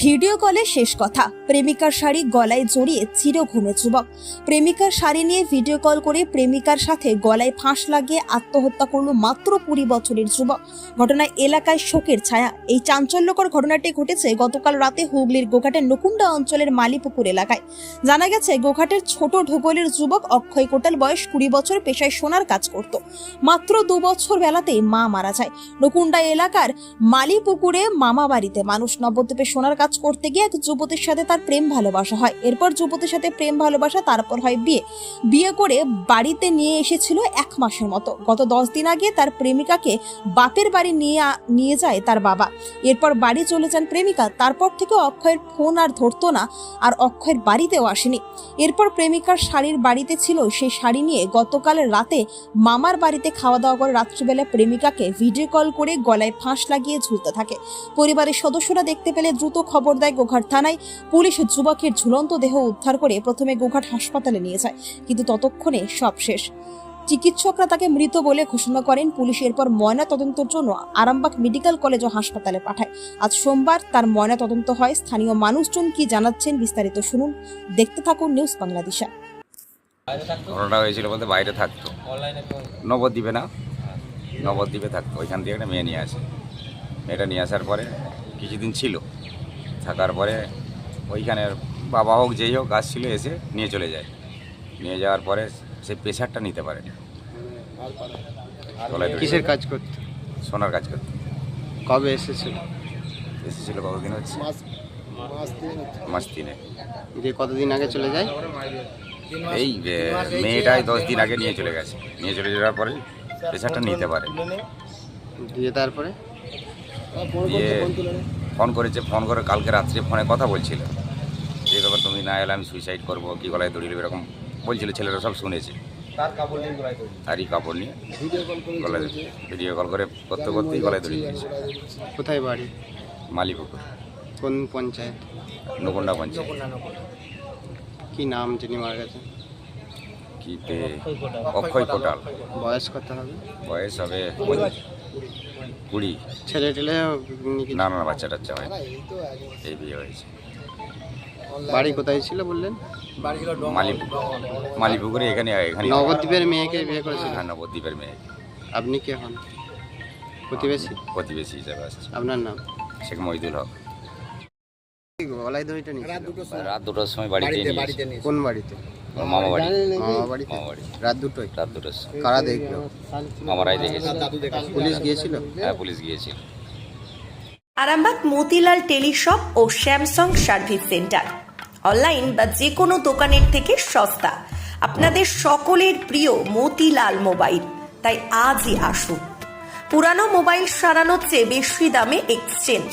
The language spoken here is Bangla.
ভিডিও কলে শেষ কথা। প্রেমিকার শাড়ি গলায় জড়িয়ে চির ঘুমে যুবক। প্রেমিকার শাড়ি নিয়ে ভিডিও কল করে প্রেমিকার সাথে গলায় ফাঁস লাগিয়ে আত্মহত্যা করল মাত্র কুড়ি বছরের যুবক। ঘটনায় এলাকায় শোকের ছায়া। এই চাঞ্চল্যকর ঘটনাটি ঘটেছে গতকাল রাতে হুগলির গোঘাটের নকুন্ডা অঞ্চলের মালিপুকুর এলাকায়। জানা গেছে, গোঘাটের ছোট ঢোকলের যুবক অক্ষয় কোটাল বয়স কুড়ি বছর, পেশায় সোনার কাজ করত। মাত্র দু বছর বেলাতেই মা মারা যায়। নকুন্ডা এলাকার মালিপুকুরে মামা বাড়িতে মানুষ নবদ্বীপে সোনার কাজ করতে গিয়ে এক যুবতীর সাথে তার প্রেম ভালোবাসা হয়। এরপর যুবতীর সাথে প্রেম ভালোবাসা, তারপর হয় বিয়ে। বিয়ে করে বাড়িতে নিয়ে এসেছিল এক মাসের মতো। গত দশ দিন আগে তার প্রেমিকাকে বাপের বাড়ি নিয়ে নিয়ে যায় তার বাবা। এরপর বাড়ি চলে যান প্রেমিকা। তারপর থেকে অক্ষয়ের ফোন আর ধরতো না, আর অক্ষয়ের বাড়িতেও আসেনি। এরপর প্রেমিকার শাড়ির বাড়িতে ছিল সেই শাড়ি নিয়ে গতকাল রাতে মামার বাড়িতে খাওয়া দাওয়া করে রাত্রিবেলা প্রেমিকাকে ভিডিও কল করে গলায় ফাঁস লাগিয়ে ঝুলতে থাকে। পরিবারের সদস্যরা দেখতে পেলে দ্রুত খবর দেয় গোঘাট থানায়। পুলিশ যুবকের ঝুলন্ত দেহ উদ্ধার করে প্রথমে গোঘাট হাসপাতালে নিয়ে যায়, কিন্তু ততক্ষণে সব শেষ। চিকিৎসকরা তাকে মৃত বলে ঘোষণা করেন। পুলিশ এরপর ময়না তদন্তের জন্য আরামবাগ মেডিকেল কলেজ ও হাসপাতালে পাঠায়। আজ সোমবার তার ময়না তদন্ত হয়। স্থানীয় মানুষজন কি জানাচ্ছেন বিস্তারিত শুনুন। দেখতে থাকুন নিউজ বাংলাদেশা। ঘটনাটা হয়েছিল বলতে বাইরে থাকতো। নবদ্বীপে না? নবদ্বীপে থাকতো। ওইখান থেকে একটা মেয়ে নিয়ে আসে। মেয়েটা নিয়ে আসার পরে কিছুদিন ছিল। থাকার পরে ওইখানে বাবা হোক যেই হোক আসছিল এসে নিয়ে চলে যায়। নিয়ে যাওয়ার পরে সে প্রেশারটা নিতে পারে। কিসের কাজ করতে? সোনার কাজ করতে। কবে এসেছিল? এসেছিল কতদিন হচ্ছে? মাস তিনে দিয়ে কতদিন আগে চলে যায়? এই মেয়েটাই দশ দিন আগে নিয়ে চলে গেছে। নিয়ে চলে যাওয়ার পরে প্রেশারটা নিতে পারে। দিয়ে তারপরে? দিয়ে ফোন করেছে ফোন করে কালকে রাত্রে ফোনে কথা বলছিল। যে ব্যাপার তুমি না এলে আমি সুইসাইড করব কি গলায় দড়ি এরকম বলছিল ছেলেরা সব শুনেছে। তারই কাপড় নিয়ে গলায় ভিডিও কল করে করতে করতেই গলায় দড়ি নিয়েছে কোথায় বাড়ি? মালিপুকুর। কোন পঞ্চায়েত? নকুন্ডা পঞ্চায়েত। কি নাম যিনি মারা গেছে কি তে? অক্ষয় কোটাল। বয়স কত হবে? বয়স হবে কুড়ি। ছেলে টেলে না না বাচ্চা টাচ্চা হয় এই বিয়ে হয়েছে। বাড়ি কোথায় ছিল বললেন? মালিপুকুর মালিপুকুরে এখানে এখানে। নবদ্বীপের মেয়েকে বিয়ে করেছে হ্যাঁ নবদ্বীপের মেয়ে। আপনি কে হন? প্রতিবেশী? প্রতিবেশী হিসাবে আসছে। আপনার নাম? শেখ মহিদুল হক। গলায় দড়িটা নিয়ে রাত দুটোর সময়। বাড়িতে নিয়ে কোন বাড়িতে? মামা বাড়ি। মামা বাড়ি। রাত দুটোই রাত দুটোর সময়। কারা দেখল? মামারাই দেখেছে পুলিশ গিয়েছিল? হ্যাঁ পুলিশ গিয়েছিল। আরামবাগ মতিলাল টেলিশপ ও স্যামসাং সার্ভিস সেন্টার। অনলাইন বা যে কোনো দোকানের থেকে সস্তা। আপনাদের সকলের প্রিয় মতিলাল মোবাইল। তাই আজই আসুন। পুরানো মোবাইল সারানোর চেয়ে বেশি দামে এক্সচেঞ্জ।